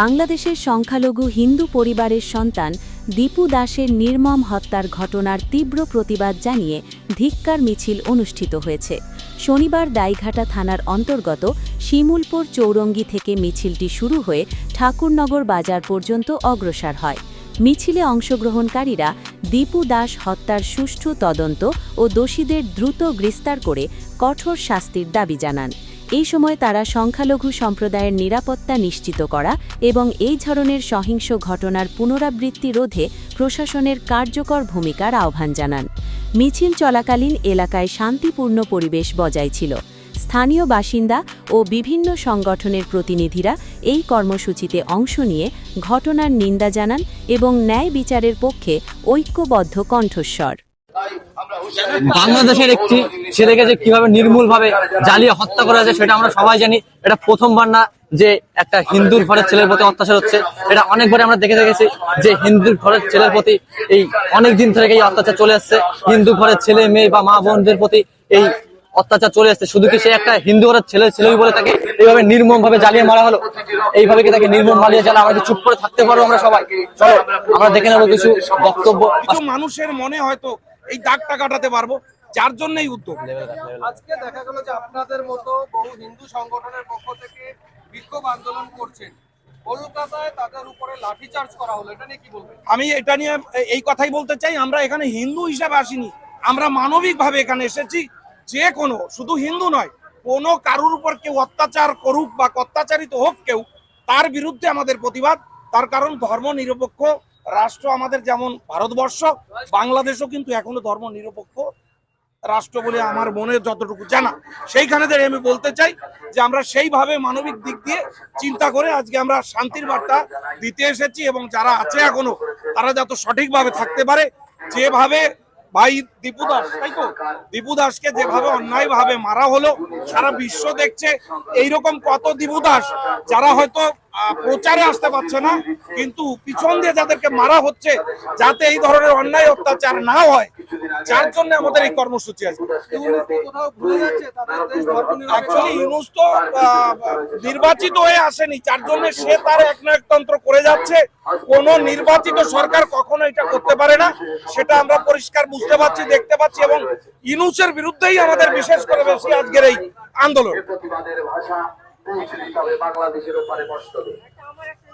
বাংলাদেশের সংখ্যালঘু হিন্দু পরিবারের সন্তান দীপু দাসের নির্মম হত্যার ঘটনার তীব্র প্রতিবাদ জানিয়ে ধিক্কার মিছিল অনুষ্ঠিত হয়েছে। শনিবার দাইঘাটা থানার অন্তর্গত শিমুলপুর চৌরঙ্গি থেকে মিছিলটি শুরু হয়ে ঠাকুরনগর বাজার পর্যন্ত অগ্রসর হয়। মিছিলে অংশগ্রহণকারীরা দীপু দাস হত্যার সুষ্ঠু তদন্ত ও দোষীদের দ্রুত গ্রেস্তার করে কঠোর শাস্তির দাবি জানান। এই সময় তারা সংখ্যালঘু সম্প্রদায়ের নিরাপত্তা নিশ্চিত করা এবং এই ধরনের সহিংস ঘটনার পুনরাবৃত্তি রোধে প্রশাসনের কার্যকর ভূমিকার আহ্বান জানান। মিছিল চলাকালীন এলাকায় শান্তিপূর্ণ পরিবেশ বজায় ছিল। স্থানীয় বাসিন্দা ও বিভিন্ন সংগঠনের প্রতিনিধিরা এই কর্মসূচিতে অংশ নিয়ে ঘটনার নিন্দা জানান এবং ন্যায় বিচারের পক্ষে ঐক্যবদ্ধ কণ্ঠস্বর। বাংলাদেশের একটি ছেলেকে যে কীভাবে নির্মূল ভাবে জ্বালিয়ে হত্যা করা হয়েছে সেটা আমরা সবাই জানি। এটা প্রথমবার না যে একটা হিন্দুর ঘরের ছেলের প্রতি অত্যাচার হচ্ছে। এটা অনেকবারে আমরা দেখে দেখেছি যে হিন্দুর ঘরের ছেলের প্রতি এই অনেক দিন থেকে এই অত্যাচার চলে আসছে। হিন্দু ঘরের ছেলে, মেয়ে বা মা বোনদের প্রতি এই অত্যাচার চলে আসছে। শুধু কি সে একটা হিন্দু ঘরের ছেলে, ছেলেই বলে তাকে এইভাবে নির্মম ভাবে জ্বালিয়ে মারা হলো? এইভাবে কি তাকে নির্মম জ্বালিয়ে জ্বালা? আমরা চুপ করে থাকতে পারব আমরা সবাই। চলো, আমরা দেখে নেব কিছু বক্তব্য। মানুষের মনে হয়তো এই দাগটা কাটাতে পারব যার জন্য এই উদ্যোগ আজকে দেখা গেল যে আপনাদের মতো বহু হিন্দু সংগঠনের পক্ষ থেকে বিক্ষোভ আন্দোলন করছেন। কলকাতায় তাদের উপরে লাঠিচার্জ করা হলো এটা নিয়ে কি বলবেন? আমি এটা নিয়ে এই কথাই বলতে চাই আমরা এখানে হিন্দু হিসাবে আসিনি আমরা মানবিক ভাবে এখানে এসেছি যে কোনো শুধু হিন্দু নয় কোনো কারুর উপর কেউ অত্যাচার করুক বা অত্যাচারিত হোক কেউ তার বিরুদ্ধে আমাদের প্রতিবাদ তার কারণ ধর্ম নিরপেক্ষ রাষ্ট্র আমাদের যেমন ভারতবর্ষ, বাংলাদেশও কিন্তু এখনও ধর্ম নিরপেক্ষ রাষ্ট্র বলে আমার মনে যতটুকু জানা। সেইখানে আমি বলতে চাই যে আমরা সেইভাবে মানবিক দিক দিয়ে চিন্তা করে আজকে আমরা শান্তির বার্তা দিতে এসেছি এবং যারা আছে এখনও, তারা যাতে সঠিকভাবে থাকতে পারে। যেভাবে ভাই দীপু দাস, তাই তো? দীপু দাসকে যেভাবে অন্যায় ভাবে মারা হলো, সারা বিশ্ব দেখছে। এইরকম কত দীপু দাস, যারা হয়তো প্রচারে আসতে পারছে না। কিন্তু পিছন দিয়ে যাদেরকে মারা হচ্ছে, যাতে এই ধরনের অন্যায় অত্যাচার না হয়, যার জন্য আমাদের এই কর্মসূচি আছে। ইউনিস তো নির্বাচিত হয়ে আসেনি, যার জন্য সে তার একনায়কতন্ত্র করে যাচ্ছে। কোন নির্বাচিত সরকার কখনো এটা করতে পারে না, সেটা আমরা পরিষ্কার বুঝতে পারছি, দেখতে পাচ্ছি, এবং ইউনুসের বিরুদ্ধেই আমাদের বিশেষ করে বেশি আজকের এই আন্দোলন। পৌঁছে দিতে হবে বাংলাদেশের ওপারে কষ্ট বসতে